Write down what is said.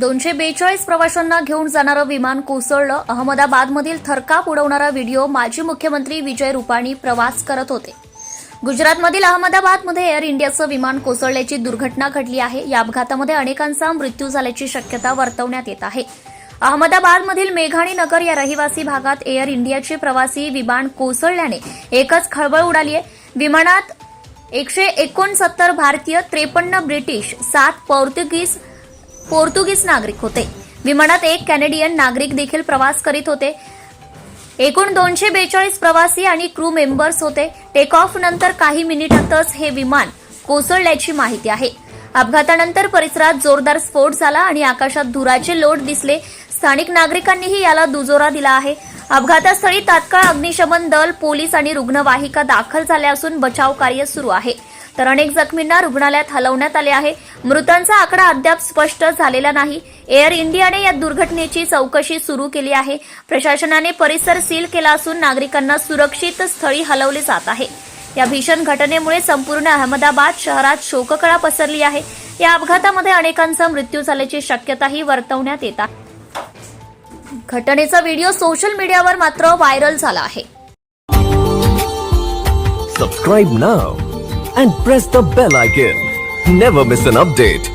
दोनशे बेचाळीस प्रवाशांना घेऊन जाणारं विमान कोसळलं. अहमदाबादमधील थरकाप उडवणारा व्हिडिओ माजी मुख्यमंत्री विजय रुपाणी प्रवास करत होते. गुजरातमधील अहमदाबादमध्ये एअर इंडियाचं विमान कोसळल्याची दुर्घटना घडली आहे. या अपघातामध्ये अनेकांचा मृत्यू झाल्याची शक्यता वर्तवण्यात येत आहे. अहमदाबादमधील मेघाणी नगर या रहिवासी भागात एअर इंडियाचे प्रवासी विमान कोसळल्याने एकच खळबळ उडाली आहे. विमानात एकशे एकोणसत्तर भारतीय त्रेपन्न ब्रिटिश सात पोर्तुगीज पोर्तुगीज नागरिक होते. विमानात एक कॅनेडियन नागरिक देखील प्रवास करीत होते. एकूण दोनशे बेचाळीस प्रवासी आणि क्रू मेंबर्स होते. टेक ऑफ नंतर काही मिनिटातच हे विमान कोसळल्याची माहिती आहे. अपघातानंतर परिसरात जोरदार स्फोट झाला आणि आकाशात धुराचे लोट दिसले. स्थानिक नागरिकांनीही याला दुजोरा दिला आहे. अपघातास्थळी तात्काळ अग्निशमन दल पोलीस आणि रुग्णवाहिका दाखल झाल्या असून बचाव कार्य सुरू आहे. तर अनेक जखमींना रुग्णालयात हलवण्यात आले आहे. मृतांचा आकडा अद्याप स्पष्ट झालेला नाही. एअर इंडियाने या दुर्घटनेची चौकशी सुरू केली आहे. प्रशासनाने परिसर सील केला असून नागरिकांना सुरक्षित स्थळी हलवले जात आहे. या भीषण घटनेमुळे संपूर्ण अहमदाबाद शहरात शोककळा पसरली आहे. या अपघातामध्ये अनेकांचा मृत्यू झाल्याची शक्यताही वर्तवण्यात येत आहे. घटनेचा व्हिडिओ सोशल मीडियावर मात्र व्हायरल झाला आहे. Subscribe now and press the bell icon never miss an update